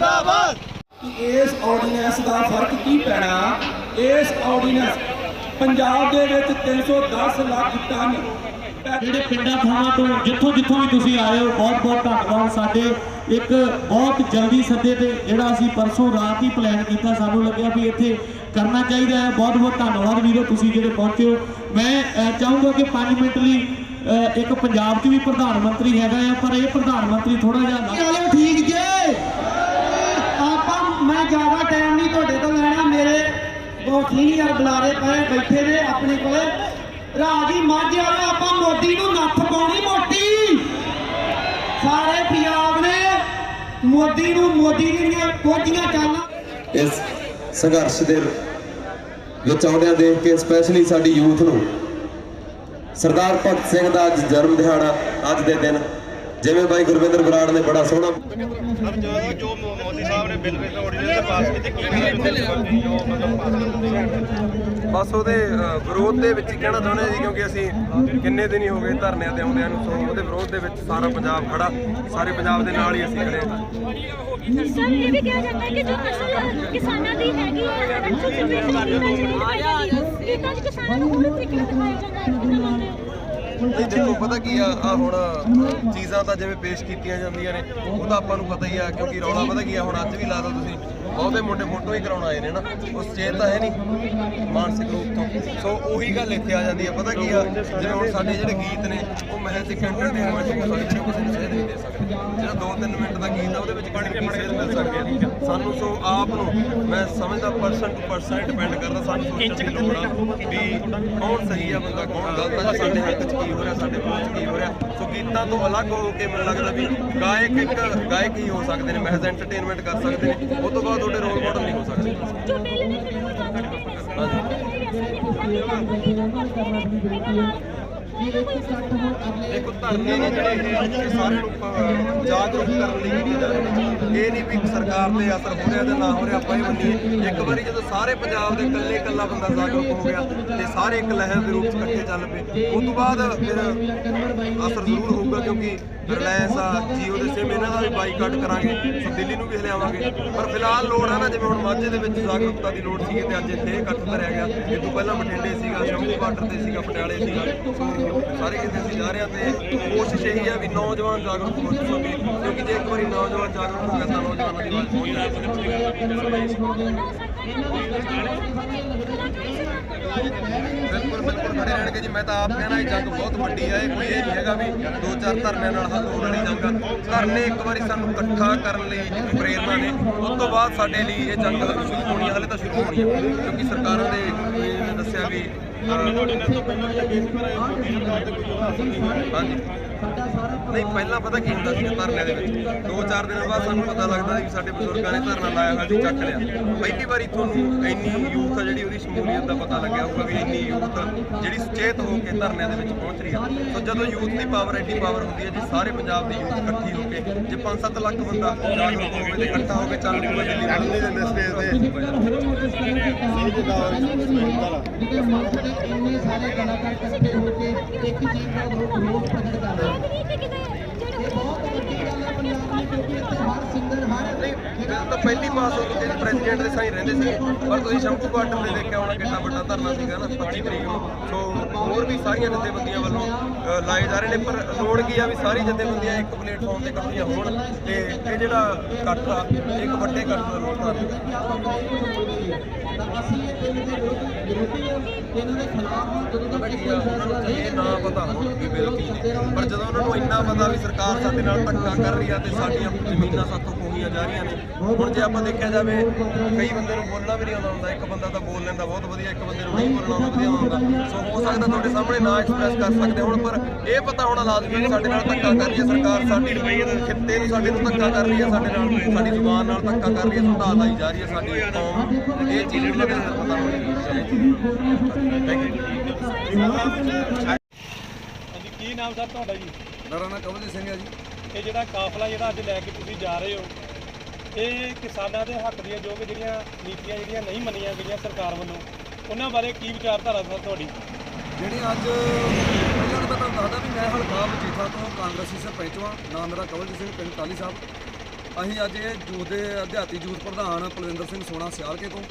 ਜਿੰਦਾਬਾਦ। ਕਿ ਇਸ ਆਰਡੀਨੈਂਸ ਦਾ ਫ਼ਰਕ ਕੀ ਪੈਣਾ? ਇਸ ਆਰਡੀਨੈਂਸ ਪੰਜਾਬ ਦੇ ਵਿੱਚ 310 ਲੱਖ ਟਨ ਜਿਹੜੇ ਪਿੰਡਾਂ ਥਾਵਾਂ ਤੋਂ ਜਿੱਥੋਂ ਜਿੱਥੋਂ ਵੀ ਤੁਸੀਂ ਆਏ ਹੋ ਬਹੁਤ ਬਹੁਤ ਧੰਨਵਾਦ ਸਾਡੇ। ਇੱਕ ਬਹੁਤ ਜਲਦੀ ਸੱਦੇ ਤੇ ਜਿਹੜਾ ਅਸੀਂ ਪਰਸੋਂ ਰਾਤ ਹੀ ਪਲਾਨ ਕੀਤਾ ਸਾਨੂੰ ਲੱਗਿਆ ਵੀ ਇੱਥੇ ਕਰਨਾ ਚਾਹੀਦਾ ਹੈ। ਬਹੁਤ ਬਹੁਤ ਧੰਨਵਾਦ ਵੀਰੋ ਤੁਸੀਂ ਜਿਹੜੇ ਪਹੁੰਚੇ ਹੋ। ਮੈਂ ਚਾਹੂੰਗਾ ਕਿ 5 ਮਿੰਟ ਲਈ ਅਹ, ਇੱਕ ਪੰਜਾਬ 'ਚ ਵੀ ਪ੍ਰਧਾਨ ਮੰਤਰੀ ਹੈਗਾ ਆ ਪਰ ਇਹ ਪ੍ਰਧਾਨ ਮੰਤਰੀ ਥੋੜਾ ਜਿਹਾ ਠੀਕ ਜੇ। ਜ਼ਿਆਦਾ ਟਾਈਮ ਨਹੀਂ ਤੁਹਾਡੇ ਤੋਂ ਲੈਣਾ। ਮੇਰੇ ਬਹੁਤ ਸੀਨੀਅਰ ਬੁਲਾਰੇ ਪਏ, ਬੈਠੇ ਨੇ ਆਪਣੇ ਕੋਲੇ। ਰਾਜੀ ਮੱਝ ਵਾਲਾ, ਆਪਾਂ ਮੋਦੀ ਨੂੰ ਨੱਥ ਪਾਉਣੀ ਮੋਟੀ। ਸਾਰੇ ਪੰਜਾਬ ਨੇ ਮੋਦੀ ਨੂੰ ਮੋਦੀ ਦੀਆਂ ਕੋਝੀਆਂ ਚਾਲਾਂ। ਇਸ ਸੰਘਰਸ਼ ਦੇ ਵਿੱਚ ਆਉਂਦਿਆਂ ਦੇਖ ਕੇ ਸਪੈਸ਼ਲੀ ਸਾਡੀ ਯੂਥ ਨੂੰ ਸਰਦਾਰ ਭਗਤ ਸਿੰਘ ਦਾ ਅੱਜ ਜਨਮ ਦਿਹਾੜਾ ਅੱਜ ਦੇ ਦਿਨ ਜਿਵੇਂ ਬਾਈ ਗੁਰਵਿੰਦਰ ਬਰਾੜ ਨੇ ਬੜਾ ਸੋਹਣਾ ਜੋ ਮੋਦੀ ਸਾਹਿਬ ਨੇ ਬਿੱਲ ਵੇਲੇ ਆਰਡੀਨੈਂਸ ਪਾਸ ਕੀਤੇ ਕੀ ਬਸ ਉਹਦੇ ਵਿਰੋਧ ਦੇ ਵਿੱਚ ਕਹਿਣਾ ਚਾਹੁੰਦੇ ਜੀ ਕਿਉਂਕਿ ਅਸੀਂ ਕਿੰਨੇ ਦਿਨ ਹੀ ਹੋ ਗਏ ਧਰਨਿਆਂ ਤੇ ਆਉਂਦੇ ਨੂੰ ਸੋ ਉਹਦੇ ਵਿਰੋਧ ਦੇ ਵਿੱਚ ਸਾਰਾ ਪੰਜਾਬ ਖੜਾ ਸਾਰੇ ਪੰਜਾਬ ਦੇ ਨਾਲ ਹੀ ਅਸੀਂ ਖੜੇ ਹਾਂ। ਇਹ ਦੇਖੋ ਪਤਾ ਕੀ ਆ ਆ ਹੁਣ ਚੀਜ਼ਾਂ ਤਾਂ ਜਿਵੇਂ ਪੇਸ਼ ਕੀਤੀਆਂ ਜਾਂਦੀਆਂ ਨੇ, ਉਹ ਤਾਂ ਆਪਾਂ ਨੂੰ ਪਤਾ ਹੀ ਆ, ਕਿਉਂਕਿ ਰੌਲਾ ਪਤਾ ਕੀ ਆ, ਹੁਣ ਅੱਜ ਵੀ ਲਾ ਦੋ ਤੁਸੀਂ। ਬਹੁਤੇ ਮੁੰਡੇ ਫੋਟੋ ਹੀ ਕਰਾਉਣ ਆਏ ਨੇ ਨਾ ਉਸ ਚੇਤ ਤਾਂ ਹੈ ਨਹੀਂ ਮਾਨਸਿਕ ਰੂਪ ਤੋਂ। ਸੋ ਉਹੀ ਗੱਲ ਇੱਥੇ ਆ ਜਾਂਦੀ ਆ, ਪਤਾ ਕੀ ਆ, ਜਿਵੇਂ ਹੁਣ ਸਾਡੇ ਜਿਹੜੇ ਗੀਤ ਨੇ, ਉਹ ਮਹਿਜ਼ ਇੱਕ ਐਂਟਰਟੇਨਮੈਂਟ ਹੋ ਸਕਦੇ ਨੇ ਕਿਸੇ ਨੂੰ ਸੇਧ ਨਹੀਂ ਦੇ ਸਕਦੇ। ਜਿਹੜਾ 2-3 ਮਿੰਟ ਦਾ ਗੀਤ ਆ, ਉਹਦੇ ਵਿੱਚ ਕਿਹੜੀ ਕਿਹੜੀ ਸੇਧ ਮਿਲ ਸਕਦੀ ਆ। ਸਾਨੂੰ ਸੋ ਆਪ ਨੂੰ, ਮੈਂ ਸਮਝਦਾ ਪਰਸਨ ਟੂ ਪਰਸਨ ਡਿਪੈਂਡ ਕਰਦਾ, ਸਾਨੂੰ ਸੋਚਣ ਦੀ ਲੋੜ ਆ ਵੀ ਕੌਣ ਸਹੀ ਆ ਬੰਦਾ, ਕੌਣ ਗਲਤ ਆ, ਸਾਡੇ ਹੱਕ 'ਚ ਕੀ ਹੋ ਰਿਹਾ, ਸਾਡੇ ਕੋਲ 'ਚ ਕੀ ਹੋ ਰਿਹਾ। ਸੋ ਗੀਤਾਂ ਤੋਂ ਅਲੱਗ ਹੋ ਕੇ ਮੈਨੂੰ ਲੱਗਦਾ ਵੀ ਗਾਇਕ ਇੱਕ, ਗਾਇਕ ਹੀ ਹੋ ਸਕਦੇ ਨੇ ਮਹਿਜ਼ ਐਂਟਰਟੇਨਮੈਂਟ ਕਰ ਸਕਦੇ ਨੇ। ਉਹ ਤੋਂ ਬਾਅਦ ਤੁਹਾਡੇ ਰੋਲ ਮਾਡਲ ਨਹੀਂ ਹੋ ਸਕਦੇ। ਦੇਖੋ ਧਰਨੇ ਨੇ ਜਿਹੜੇ ਇਹ ਨੂੰ ਪ- ਜਾਗਰੂਕ ਕਰਨ ਲਈ ਕੀਤੇ ਜਾ ਰਹੇ ਨੇ ਇਹ ਨਹੀਂ ਵੀ ਸਰਕਾਰ ਤੇ ਅਸਰ ਹੋ ਰਿਹਾ ਤੇ ਨਾ ਹੋ ਰਿਹਾ ਆਪਾਂ ਹੀ ਮੰਨੀਏ। ਇੱਕ ਵਾਰੀ ਜਦੋਂ ਸਾਰੇ ਪੰਜਾਬ ਦੇ ਇਕੱਲੇ ਇਕੱਲਾ ਬੰਦਾ ਜਾਗਰੂਕ ਹੋ ਗਿਆ ਤੇ ਸਾਰੇ ਇੱਕ ਲਹਿਰ ਦੇ ਰੂਪ 'ਚ ਇਕੱਠੇ ਚੱਲ ਪਏ ਉਸ ਤੋਂ ਬਾਅਦ ਫਿਰ ਅਸਰ ਜ਼ਰੂਰ ਹੋਊਗਾ ਕਿਉਂਕਿ ਰਿਲਾਇੰਸ ਆ ਜੀਓ ਦੇ ਸਿਮ, ਇਹਨਾਂ ਦਾ ਵੀ ਬਾਈਕਾਟ ਕਰਾਂਗੇ, ਸੋ ਦਿੱਲੀ ਨੂੰ ਵੀ ਹਲਿਆਵਾਂਗੇ ਪਰ ਫਿਲਹਾਲ ਲੋੜ ਹੈ ਨਾ, ਜਿਵੇਂ ਹੁਣ ਮਾਝੇ ਦੇ ਵਿੱਚ ਜਾਗਰੂਕਤਾ ਦੀ ਲੋੜ ਸੀਗੀ ਤੇ ਅੱਜ ਇੱਥੇ ਇਹ ਇਕੱਠ ਕਰਿਆ ਗਿਆ। ਇਹ ਤੋਂ ਪਹਿਲਾਂ ਬਠਿੰਡੇ ਸੀਗਾ, ਸ਼ੰਭੂ ਬਾਰਡਰ ਤੇ ਸੀਗਾ, ਪਟਿਆਲੇ ਸੀਗਾ। ਸਾਰੇ ਕਿਤੇ ਅਸੀਂ ਜਾ ਰਹੇ ਹਾਂ ਤੇ ਕੋਸ਼ਿਸ਼ ਇਹੀ ਆ ਵੀ ਨੌਜਵਾਨ ਜਾਗਰੂਕ ਹੋ ਸਕੇ ਕਿਉਂਕਿ ਜੇ ਇੱਕ ਵਾਰੀ ਨੌਜਵਾਨ ਜਾਗਰੂਕ ਹੋ ਗਿਆ ਤਾਂ ਨੌਜਵਾਨਾਂ ਦੀ ਆਵਾਜ਼ ਪਹੁੰਚ ਬਿਲਕੁਲ ਬਿਲਕੁਲ, ਖੜੇ ਰਹਿਣਗੇ ਜੀ। ਮੈਂ ਤਾਂ ਆਪ ਕਹਿਣਾ, ਇਹ ਜੰਗ ਬਹੁਤ ਵੱਡੀ ਹੈ ਇਹ ਕੋਈ ਇਹ ਨਹੀਂ ਹੈਗਾ ਵੀ ਦੋ ਚਾਰ ਧਰਨਿਆਂ ਨਾਲ ਹੱਲ ਹੋਣ ਵਾਲੀ ਜੰਗ ਆ। ਧਰਨੇ ਇੱਕ ਵਾਰੀ ਸਾਨੂੰ ਇਕੱਠਾ ਕਰਨ ਲਈ ਇੱਕ ਪ੍ਰੇਰਨਾ ਨੇ। ਉਸ ਤੋਂ ਬਾਅਦ ਸਾਡੇ ਲਈ ਇਹ ਜੰਗ ਸ਼ੁਰੂ ਹੋਣੀ ਹੈ ਹਲੇ ਤਾਂ ਸ਼ੁਰੂ ਹੋਣੀ ਹੈ ਕਿਉਂਕਿ ਸਰਕਾਰਾਂ ਦੇ ਦੱਸਿਆ ਵੀ ਹਾਂਜੀ। ਨਹੀਂ ਪਹਿਲਾਂ ਪਤਾ ਕੀ ਹੁੰਦਾ ਸੀ ਧਰਨੇ ਦੇ ਵਿੱਚ? ਦੋ ਚਾਰ ਦਿਨਾਂ ਬਾਅਦ ਸਾਨੂੰ ਪਤਾ ਲੱਗਦਾ ਕਿ ਸਾਡੇ ਬਜ਼ੁਰਗਾਂ ਨੇ ਧਰਨਾ ਲਾਇਆ ਹੋਇਆ ਸੀ ਚੱਕ ਲਿਆ। ਪਹਿਲੀ ਵਾਰੀ ਤੁਹਾਨੂੰ ਇੰਨੀ ਯੂਥ ਆ ਜਿਹੜੀ ਉਹਦੀ ਸ਼ਮੂਲੀਅਤ ਦਾ ਪਤਾ ਲੱਗਿਆ ਹੋਊਗਾ ਵੀ ਇੰਨੀ ਯੂਥ ਜਿਹੜੀ ਸੁਚੇਤ ਹੋ ਕੇ ਧਰਨਿਆਂ ਦੇ ਵਿੱਚ ਪਹੁੰਚ ਰਹੀ ਹੈ ਸੋ ਜਦੋਂ ਯੂਥ ਦੀ ਪਾਵਰ ਐਡੀ ਪਾਵਰ ਹੁੰਦੀ ਹੈ ਜੇ ਸਾਰੇ ਪੰਜਾਬ ਦੀ ਯੂਥ ਇਕੱਠੀ ਹੋ ਕੇ ਜੇ 5-7 ਲੱਖ ਬੰਦਾ ਜਾਗਰੂਕ ਹੋਵੇ ਤੇ ਇਕੱਠਾ ਹੋ ਕੇ ਚੱਲ ਪੂਗਾ ਦਿੱਲੀ ਵੱਲ। ਨਹੀਂ ਦਿੰਦੇ ਸਟੇਜ ਇੰਨੇ ਸਾਰੇ ਕਲਾਕਾਰ ਇਕੱਠੇ ਹੋ ਕੇ ਇੱਕ ਚੀਜ਼ ਦਾ ਰੋਸ ਪ੍ਰਗਟ ਕਰ ਰਹੇ ਨੇ। ਬਹੁਤ ਬਿੱਲ ਤਾਂ ਪਹਿਲੀ ਪਾਸ ਹੋ ਚੁੱਕੇ ਸੀ ਪ੍ਰੈਜ਼ੀਡੈਂਟ ਦੇ ਸਾਈਂ ਰਹਿੰਦੇ ਸੀ ਪਰ ਤੁਸੀਂ ਸ਼ੰਭੂ ਬਾਰਡਰ ਤੇ ਦੇਖਿਆ ਹੋਣਾ ਕਿੰਨਾ ਵੱਡਾ ਧਰਨਾ ਸੀਗਾ ਨਾ 25 ਤਰੀਕ ਨੂੰ। ਸੋ ਹੋਰ ਵੀ ਸਾਰੀਆਂ ਜਥੇਬੰਦੀਆਂ ਵੱਲੋਂ ਲਾਏ ਜਾ ਰਹੇ ਨੇ, ਪਰ ਲੋੜ ਕੀ ਆ ਵੀ ਸਾਰੀ ਜਥੇਬੰਦੀਆਂ ਇੱਕ ਪਲੇਟਫਾਰਮ ਤੇ ਇਕੱਠੀਆਂ ਹੋਣ ਤੇ ਇਹ ਜਿਹੜਾ ਇਕੱਠ ਆ, ਇੱਕ ਵੱਡੇ ਇਕੱਠ ਦਾ ਰੂਪ ਧਾਰਨ ਇਹ ਨਾ ਪਤਾ ਹੋਣ ਵੀ ਬਿੱਲ ਕੀ ਨੇ ਪਰ ਜਦੋਂ ਉਹਨਾਂ ਨੂੰ ਇੰਨਾ ਪਤਾ ਵੀ ਸਰਕਾਰ ਸਾਡੇ ਨਾਲ ਧੱਕਾ ਕਰ ਰਹੀ ਆ ਤੇ ਸਾਡੀਆਂ ਜ਼ਮੀਨਾਂ ਸਾਥੋਂ ਖੋਹੀਆਂ ਜਾ ਰਹੀਆਂ ਨੇ। ਹੁਣ ਜੇ ਆਪਾਂ ਦੇਖਿਆ ਜਾਵੇ ਕਈ ਬੰਦੇ ਨੂੰ ਬੋਲਣਾ ਵੀ ਨਹੀਂ ਆਉਂਦਾ ਹੁੰਦਾ। ਇੱਕ ਬੰਦਾ ਤਾਂ ਬੋਲ ਲੈਂਦਾ ਬਹੁਤ ਵਧੀਆ। ਇੱਕ ਬੰਦੇ ਨੂੰ ਨਹੀਂ ਬੋਲਣਾ ਆਉਂਦਾ ਵਧੀਆ ਹੁੰਦਾ। ਸੋ ਹੋ ਸਕਦਾ ਤੁਹਾਡੇ ਸਾਹਮਣੇ ਨਾ ਐਕਸਪ੍ਰੈਸ ਕਰ ਸਕਦੇ ਹੁਣ ਪਰ ਇਹ ਪਤਾ ਹੋਣਾ ਲਾਜ਼ਮੀ ਹੈ ਸਾਡੇ ਨਾਲ ਧੱਕਾ ਕਰ ਰਹੀ ਹੈ ਸਰਕਾਰ ਸਾਡੀ ਖਿੱਤੇ ਨੂੰ ਸਾਡੇ ਨੂੰ ਧੱਕਾ ਕਰ ਰਹੀ ਹੈ ਸਾਡੇ ਨਾਲ ਸਾਡੀ ਜ਼ੁਬਾਨ ਨਾਲ ਧੱਕਾ ਕਰ ਰਹੀ ਹੈ ਸੁਧਾਰ ਲਾਈ ਜਾ ਰਹੀ ਹੈ ਸਾਡੀ ਕੌਮ। ਇਹ ਚੀਜ਼ ਨੂੰ ਪਤਾ ਹੋਣੀ ਚਾਹੀਦੀ ਹਾਂਜੀ ਕੀ ਨਾਮ ਸਰ ਤੁਹਾਡਾ ਜੀ? ਮੇਰਾ ਨਾਮ ਕਮਲਜੀਤ ਸਿੰਘ ਹੈ ਜੀ। ਇਹ ਜਿਹੜਾ ਕਾਫਲਾ ਜਿਹੜਾ ਅੱਜ ਲੈ ਕੇ ਤੁਸੀਂ ਜਾ ਰਹੇ ਹੋ, ਇਹ ਕਿਸਾਨਾਂ ਦੇ ਹੱਕ ਦੀਆਂ ਜੋ ਕਿ ਜਿਹੜੀਆਂ ਨੀਤੀਆਂ ਜਿਹੜੀਆਂ ਨਹੀਂ ਮੰਨੀਆਂ ਗਈਆਂ ਸਰਕਾਰ ਵੱਲੋਂ, ਉਹਨਾਂ ਬਾਰੇ ਕੀ ਵਿਚਾਰਧਾਰਾ ਸਰ ਤੁਹਾਡੀ? ਜਿਹੜੀ ਅੱਜ ਪਹਿਲਾਂ ਤਾਂ ਤੁਹਾਨੂੰ ਦੱਸਦਾ ਵੀ ਮੈਂ ਹਲਕਾ ਮਜੀਠਾ ਤੋਂ ਕਾਂਗਰਸੀ ਸਰਪੰਚ ਹਾਂ, ਨਾਮ ਮੇਰਾ ਕਵਲਜੀਤ ਸਿੰਘ ਪਿੰਡ ਟਾਲੀ ਸਾਹਿਬ। ਅਸੀਂ ਅੱਜ ਇਹ ਯੂਥ ਦੇ ਅਧਿਆਤੀ ਜੂਥ ਪ੍ਰਧਾਨ ਕੁਲਵਿੰਦਰ ਸਿੰਘ ਸੋਨਾ ਸਿਆਲਕੇ ਤੋਂ,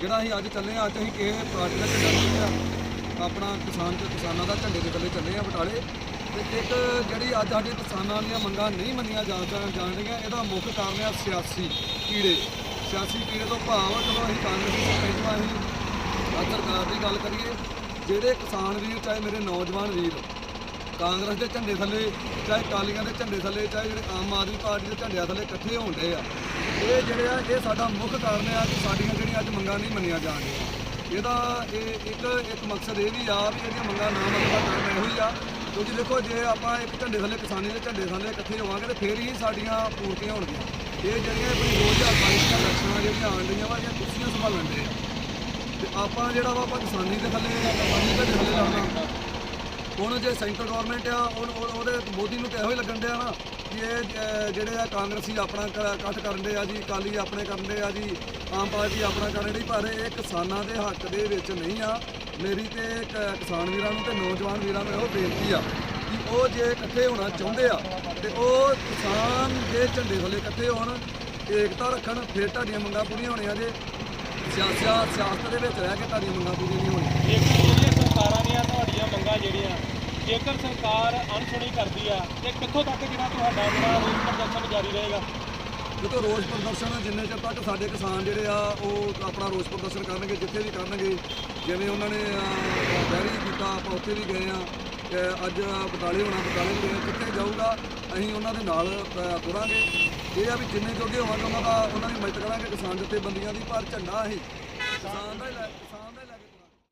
ਜਿਹੜਾ ਅਸੀਂ ਅੱਜ ਚੱਲੇ ਆ ਅੱਜ ਅਸੀਂ ਕਿਸੇ ਪਾਰਟੀ ਦਾ ਝੰਡਾ ਨਹੀਂ ਆਪਣਾ ਕਿਸਾਨ ਤੇ ਕਿਸਾਨਾਂ ਦਾ ਝੰਡੇ ਦੇ ਥੱਲੇ ਚੱਲੇ ਆ ਬਟਾਲੇ। ਤੇ ਇੱਕ ਜਿਹੜੀ ਅੱਜ ਸਾਡੇ ਕਿਸਾਨਾਂ ਦੀਆਂ ਮੰਗਾਂ ਨਹੀਂ ਮੰਨੀਆਂ ਜਾ ਜਾਣ ਰਹੀਆਂ ਇਹਦਾ ਮੁੱਖ ਕਾਰਨ ਆ ਸਿਆਸੀ ਕੀੜੇ। ਸਿਆਸੀ ਕੀੜੇ ਤੋਂ ਭਾਵ ਜਦੋਂ ਅਸੀਂ ਕਾਂਗਰਸੀ ਸਰਪੰਚ ਵਾਂ ਅਸੀਂ ਅੱਜ ਸਰਕਾਰ ਦੀ ਗੱਲ ਕਰੀਏ, ਜਿਹੜੇ ਕਿਸਾਨ ਵੀਰ, ਚਾਹੇ ਮੇਰੇ ਨੌਜਵਾਨ ਵੀਰ, ਕਾਂਗਰਸ ਦੇ ਝੰਡੇ ਥੱਲੇ, ਚਾਹੇ ਕਾਲੀਆਂ ਦੇ ਝੰਡੇ ਥੱਲੇ, ਚਾਹੇ ਜਿਹੜੇ ਆਮ ਆਦਮੀ ਪਾਰਟੀ ਦੇ ਝੰਡਿਆਂ ਥੱਲੇ ਇਕੱਠੇ ਹੁੰਦੇ ਆ, ਇਹ ਜਿਹੜੇ ਆ, ਇਹ ਸਾਡਾ ਮੁੱਖ ਕਾਰਨ ਆ ਕਿ ਸਾਡੀਆਂ ਜਿਹੜੀਆਂ ਅੱਜ ਮੰਗਾਂ ਨਹੀਂ ਮੰਨੀਆਂ ਜਾਣ ਰਹੀਆਂ ਇਹਦਾ ਇਹ ਇੱਕ ਇੱਕ ਮਕਸਦ ਇਹ ਵੀ ਆ ਵੀ ਜਿਹੜੀਆਂ ਮੰਗਾਂ ਨਾ ਮੰਨਣ ਦਾ ਕਾਰਨ ਇਹੋ ਹੀ ਆ ਕਿਉਂਕਿ ਦੇਖੋ ਜੇ ਆਪਾਂ ਇੱਕ ਝੰਡੇ ਥੱਲੇ ਕਿਸਾਨੀ ਦੇ ਝੰਡੇ ਥੱਲੇ ਇਕੱਠੇ ਹੋਵਾਂਗੇ ਤੇ ਫੇਰ ਹੀ ਸਾਡੀਆਂ ਪੂਰਤੀਆਂ ਹੋਣਗੀਆਂ। ਇਹ ਜਿਹੜੀਆਂ ਆਪਣੀ 2022 ਦੀਆਂ ਇਲੈਕਸ਼ਨਾਂ ਜਿਹੜੀਆਂ ਆਉਣ ਰਹੀਆਂ ਵਾ, ਇਹ ਕੁਰਸੀਆਂ ਸੰਭਾਲਣ ਦੇ ਆ। ਤੇ ਆਪਾਂ ਜਿਹੜਾ ਵਾ, ਆਪਾਂ ਕਿਸਾਨੀ ਦੇ ਥੱਲੇ ਕਿਸਾਨੀ ਦੇ ਥੱਲੇ ਲਾਉਣਾ। ਹੁਣ ਜੇ ਸੈਂਟਰ ਗਵਰਨਮੈਂਟ ਆ ਉਹਦੇ ਮੋਦੀ ਨੂੰ ਤਾਂ ਇਹੋ ਹੀ ਲੱਗਣ ਡਿਆ ਨਾ ਕਿ ਇਹ ਜਿਹੜੇ ਆ ਕਾਂਗਰਸੀ ਆਪਣਾ ਕ- ਇਕੱਠ ਕਰਨ ਦੇ ਆ ਜੀ ਕਾਲੀ ਆਪਣੇ ਕਰਨ ਦੇ ਆ ਜੀ, ਆਮ ਪਾਰਟੀ ਆਪਣਾ ਕਰਨ ਡਈ, ਪਰ ਇਹ ਕਿਸਾਨਾਂ ਦੇ ਹੱਕ ਦੇ ਵਿੱਚ ਨਹੀਂ ਆ। ਮੇਰੀ ਤੇ ਕ- ਕਿਸਾਨ ਵੀਰਾਂ ਨੂੰ ਤੇ ਨੌਜਵਾਨ ਵੀਰਾਂ ਨੂੰ ਇਹੋ ਬੇਨਤੀ ਆ ਕਿ ਉਹ ਜੇ ਇਕੱਠੇ ਹੋਣਾ ਚਾਹੁੰਦੇ ਆ ਤੇ ਉਹ ਕਿਸਾਨ ਦੇ ਝੰਡੇ ਥੱਲੇ ਇਕੱਠੇ ਹੋਣ ਏਕਤਾ ਰੱਖਣ ਫਿਰ ਤੁਹਾਡੀਆਂ ਮੰਗਾਂ ਪੂਰੀਆਂ ਹੋਣੀਆਂ ਜੇ ਸਿਆਸਾ ਸਿਆਸਤ ਦੇ ਵਿੱਚ ਰਹਿ ਕੇ ਤੁਹਾਡੀਆਂ ਮੰਗਾਂ ਪੂਰੀਆਂ ਨਹੀਂ ਹੋਣੀਆਂ। ਜਿਹੜੀਆਂ ਸਰਕਾਰਾਂ ਦੀਆਂ ਤੁਹਾਡੀਆਂ ਮੰਗਾਂ ਜਿਹੜੀਆਂ ਜੇਕਰ ਸਰਕਾਰ ਅਣਸੁਣੀ ਕਰਦੀ ਆ ਤੇ ਕਿੱਥੋਂ ਤੱਕ ਜਿਹੜਾ ਤੁਹਾਡਾ ਜਿਹੜਾ ਰੋਸ ਪ੍ਰਦਰਸ਼ਨ ਜਾਰੀ ਰਹੇਗਾ? ਦੇਖੋ ਰੋਸ ਪ੍ਰਦਰਸ਼ਨ ਜਿੰਨੇ ਚਿਰ ਤੱਕ ਸਾਡੇ ਕਿਸਾਨ ਜਿਹੜੇ ਆ ਉਹ ਆਪਣਾ ਰੋਸ ਪ੍ਰਦਰਸ਼ਨ ਕਰਨਗੇ ਜਿੱਥੇ ਵੀ ਕਰਨਗੇ ਜਿਵੇਂ ਉਹਨਾਂ ਨੇ ਬੈਰੀ ਕੀਤਾ ਆਪਾਂ ਉੱਥੇ ਵੀ ਗਏ ਆ ਤੇ ਅੱਜ ਬਟਾਲੇ ਹੋਣਾ, ਬਟਾਲੇ ਵੀ ਗਏ, ਕਿੱਥੇ ਜਾਊਗਾ, ਅਸੀਂ ਉਹਨਾਂ ਦੇ ਨਾਲ ਤੁਰਾਂਗੇ। ਇਹ ਆ ਵੀ ਜਿੰਨੇ ਜੋਗੇ ਹੋਵਾਂਗੇ, ਉਹਨਾਂ ਦਾ, ਉਹਨਾਂ ਦੀ ਮਦਦ ਕਰਾਂਗੇ ਕਿਸਾਨ ਜਥੇਬੰਦੀਆਂ ਦੀ, ਪਰ ਝੰਡਾ ਅਸੀਂ ਕਿਸਾਨ ਦਾ ਕਿਸਾਨ ਦਾ